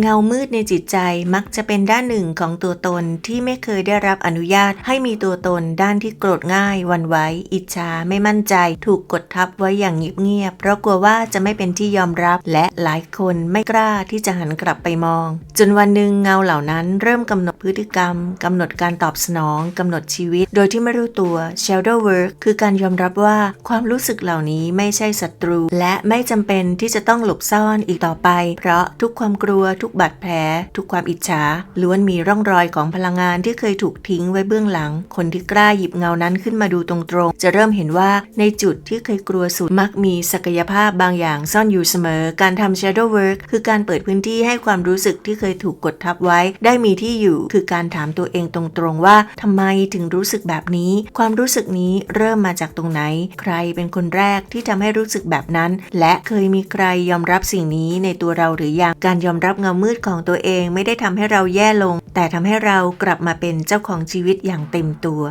เงามืดในจิตใจมักจะเป็นด้านหนึ่งของตัวตนที่ไม่เคยได้รับอนุญาตให้มีตัวตนด้านที่โกรธง่ายวันไหวอิจฉาไม่มั่นใจ ถูกกดทับไว้อย่างเงียบๆเพราะกลัวว่าจะไม่เป็นที่ยอมรับ และหลายคนไม่กล้าที่จะหันกลับไปมอง จนวันหนึ่งเงาเหล่านั้นเริ่มกำหนดพฤติกรรมกำหนดการตอบสนองกำหนดชีวิต โดยที่ไม่รู้ตัว shadow work คือการยอมรับว่าความรู้สึกเหล่านี้ไม่ใช่ศัตรู และไม่จำเป็นที่จะต้องหลบซ่อนอีกต่อไป เพราะทุกความกลัวทุกบาดแผล ทุกความอิจฉาล้วนมีร่องรอยของพลังงานที่เคยถูกทิ้งไว้เบื้องหลัง คนที่กล้าหยิบเงานั้นขึ้นมาดูตรงๆ จะเริ่มเห็นว่าในจุดที่เคยกลัวสุดมักมีศักยภาพบางอย่างซ่อนอยู่เสมอ การทำ shadow work คือการเปิดพื้นที่ให้ความรู้สึกที่เคยถูกกดทับไว้ ได้มีที่อยู่ คือการถามตัวเองตรงๆว่าทำไมถึงรู้สึกแบบนี้ ความรู้สึกนี้เริ่มมาจากตรงไหน ใครเป็นคนแรกที่ทำให้รู้สึกแบบนั้น และเคยมีใครยอมรับสิ่งนี้ในตัวเราหรือยังการยอมรับเงามืดของตัวเองไม่ได้ทำให้เราแย่ลง แต่ทำให้เรากลับมาเป็นเจ้าของชีวิตอย่างเต็มตัว